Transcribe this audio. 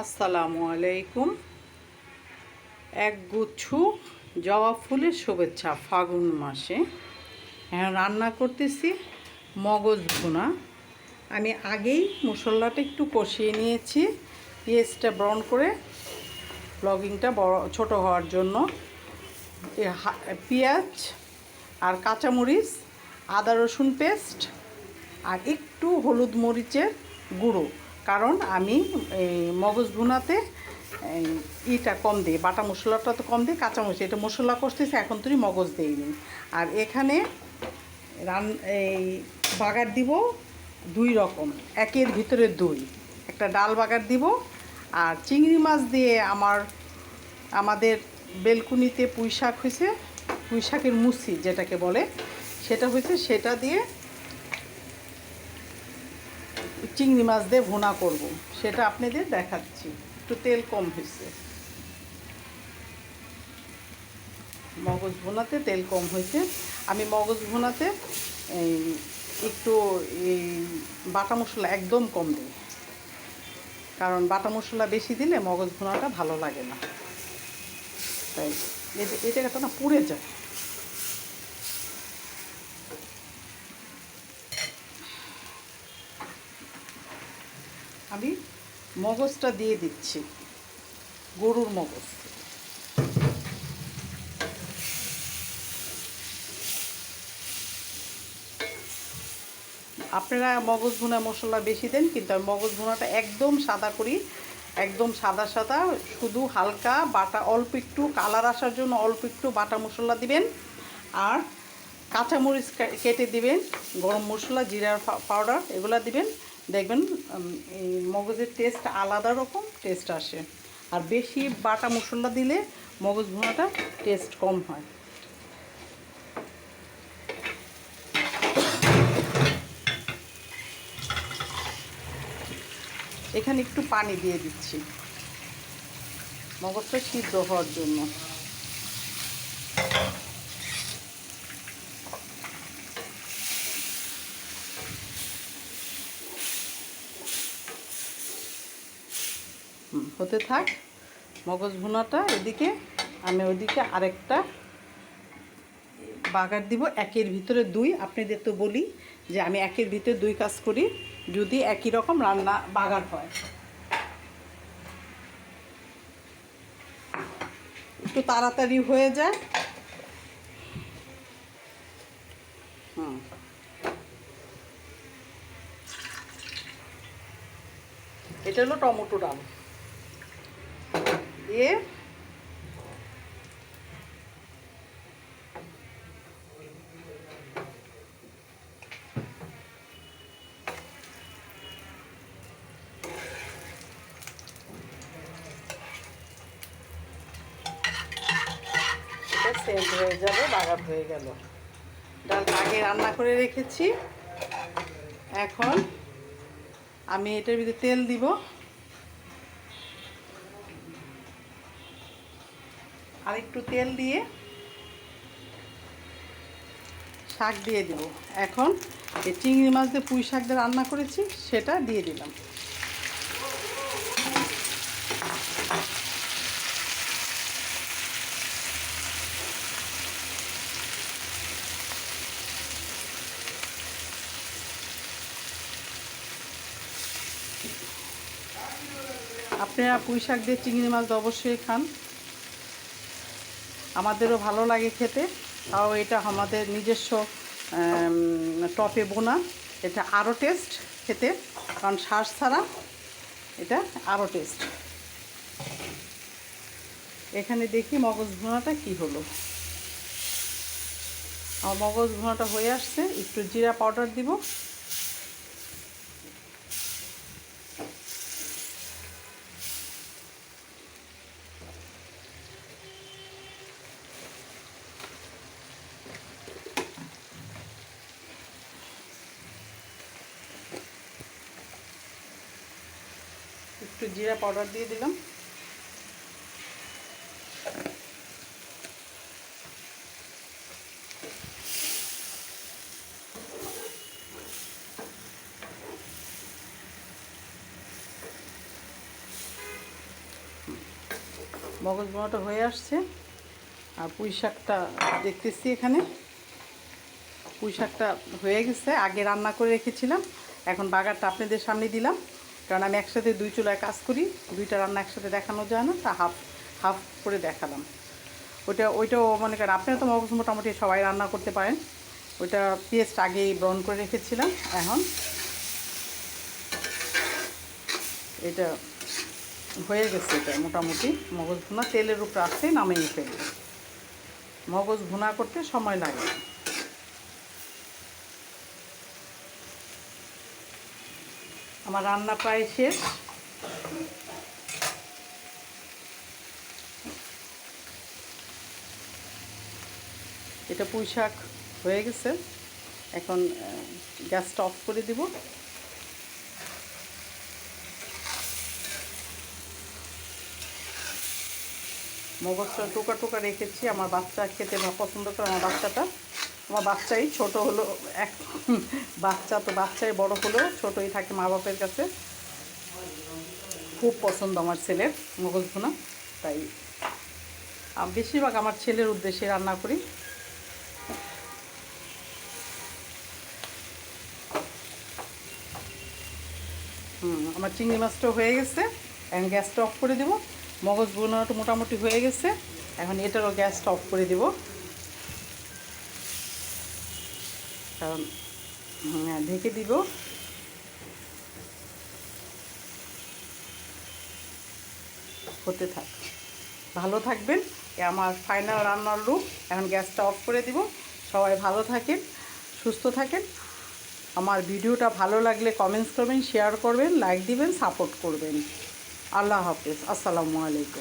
আসসালামু আলাইকুম। এক গুচ্ছ জবা ফুলের শুভেচ্ছা ফাগুন মাসে। হ্যাঁ রান্না করতেছি মগজ ভুনা। আমি আগেই মশলাটা একটু কষিয়ে নিয়েছি পেঁয়াজটা ব্রাউন করে ব্লগিংটা বড়, ছোটো হওয়ার জন্য। পেঁয়াজ আর কাঁচামরিচ, আদা রসুন পেস্ট আর একটু হলুদ মরিচের গুঁড়ো। কারণ আমি এই মগজ ভুনাতে ইটা কম দিই, বাটা মশলাটা তো কম দিই, কাঁচামরিচ, এটা মশলা কষতেছে, এখন তুই মগজ দিইনি আর এখানে রান, এই বাগার দিব দুই রকম, একের ভিতরে দুই। একটা ডাল বাগার দিব আর চিংড়ি মাছ দিয়ে আমার, আমাদের বেলকুনিতে পুঁই শাক হয়েছে পুঁই শাকের মুসি যেটাকে বলে, সেটা হয়েছে সেটা দিয়ে চিংড়ি মাছ দিয়ে ভুনা করব। সেটা আপনাদের দেখাচ্ছি। একটু তেল কম হয়েছে। মগজ ভুনাতে তেল কম হয়েছে। আমি মগজ ভুনাতে একটু, এই, বাটা মশলা একদম কম দিই। কারণ বাটা মশলা বেশি দিলে মগজ ভুনাটা ভালো লাগে না। তাই এটা জায়গাটা না পুড়ে যায় আমি মগজটা দিয়ে দিচ্ছি। গরুর মগজ। আপনারা মগজ ভুনা মশলা বেশি দেন, কিন্তু আমি মগজ ভুনাটা একদম সাদা করি, একদম সাদা সাদা, শুধু হালকা বাটা, অল্প একটু কালার আসার জন্য অল্প একটু বাটা মশলা দিবেন, আর কাঁচামরিচ কেটে দিবেন, গরম মশলা, জিরার পাউডার, এগুলো দিবেন, দেখবেন মগজের টেস্ট আলাদা রকম টেস্ট আসে। আর বেশি বাটা মশলা দিলে মগজ ভুনাটা টেস্ট কম হয়। এখানে একটু পানি দিয়ে দিচ্ছি। মগজটা সিদ্ধ হওয়ার জন্য। হতে থাক। মগজ ভুনাটা এদিকে, আমি ওদিকে আরেকটা বাগার দিব, একের ভিতরে দুই। আপনাদের তো বলি যে আমি একের ভিতরে দুই কাজ করি, যদি একই রকম রান্না বাগার হয়। একটু তাড়াতাড়ি হয়ে যায়। হুম। এটা হলো টমেটো ডাল। দিয়ে সেন্ট হয়ে যাবে, বাগার হয়ে গেল। ডালটা আগে রান্না করে রেখেছি। এখন আমি এটার ভিতরে তেল দিব। আর একটু তেল দিয়ে শাক দিয়ে দিব। এখন এই চিংড়ি মাছ দিয়ে পুঁই শাক দিয়ে রান্না করেছি, সেটা দিয়ে দিলাম। আপনারা পুঁই শাক দিয়ে চিংড়ি মাছ অবশ্যই খান। আমাদেরও ভালো লাগে খেতে। তাও এটা আমাদের নিজস্ব টপে বোনা। এটা আরও টেস্ট খেতে, কারণ শ্বাস ছাড়া এটা আরও টেস্ট। এখানে দেখি মগজ ভুনাটা কি হলো। আমার মগজ ভুনাটা হয়ে আসছে। একটু জিরা পাউডার দিব। একটু জিরা পাউডার দিয়ে দিলাম। মগজ বোনাটা হয়ে আসছে। আর পুঁই শাকটা দেখতেছি এখানে। পুঁই শাকটা হয়ে গেছে। আগে রান্না করে রেখেছিলাম। এখন বাগারটা আপনাদের সামনে দিলাম। কারণ আমি একসাথে দুই চুলায় কাজ করি, দুইটা রান্না একসাথে দেখানো যায় না, তা হাফ হাফ করে দেখালাম। ওইটা, ওইটাও মনে করেন, আপনারা তো মগজ মোটামুটি সবাই রান্না করতে পারেন। ওইটা পেস্ট আগেই ব্রাউন করে রেখেছিলাম, এখন এটা হয়ে গেছে এটা মোটামুটি। মগজ ভুনা তেলের উপরে আসতে নামিয়ে ফেলবে। মগজ ভুনা করতে সময় লাগে। আমার রান্না প্রায় শেষ। এটা পুঁই শাক হয়ে গেছে। এখন গ্যাসটা অফ করে দিব। মগজটা টোকা টোকা রেখেছি। আমার বাচ্চা খেতে পছন্দ করে আমার বাচ্চাটা। আমার বাচ্চাই ছোট হলো, এক বাচ্চা তো বাচ্চাই বড় হলেও ছোটই থাকে মা বাপের কাছে। খুব পছন্দ আমার ছেলের মগজ ভুনা, তাই বেশিরভাগ আমার ছেলের উদ্দেশ্যে রান্না করি। হুম, আমার চিংড়ি মাছটাও হয়ে গেছে, এখন গ্যাসটা অফ করে দেবো। মগজ বোনাটা মোটামুটি হয়ে গেছে, এখন এটারও গ্যাসটা অফ করে দেবো কারণ হ্যাঁ, ঢেকে দিব। হতে থাক। ভালো থাকবেন। আমার ফাইনাল রান্নার লুক এখন গ্যাসটা অফ করে দিব। সবাই ভালো থাকেন, সুস্থ থাকেন। আমার ভিডিওটা ভালো লাগলে কমেন্টস করবেন শেয়ার করবেন লাইক দিবেন সাপোর্ট করবেন। আল্লাহ হাফেজ। আসসালামু আলাইকুম।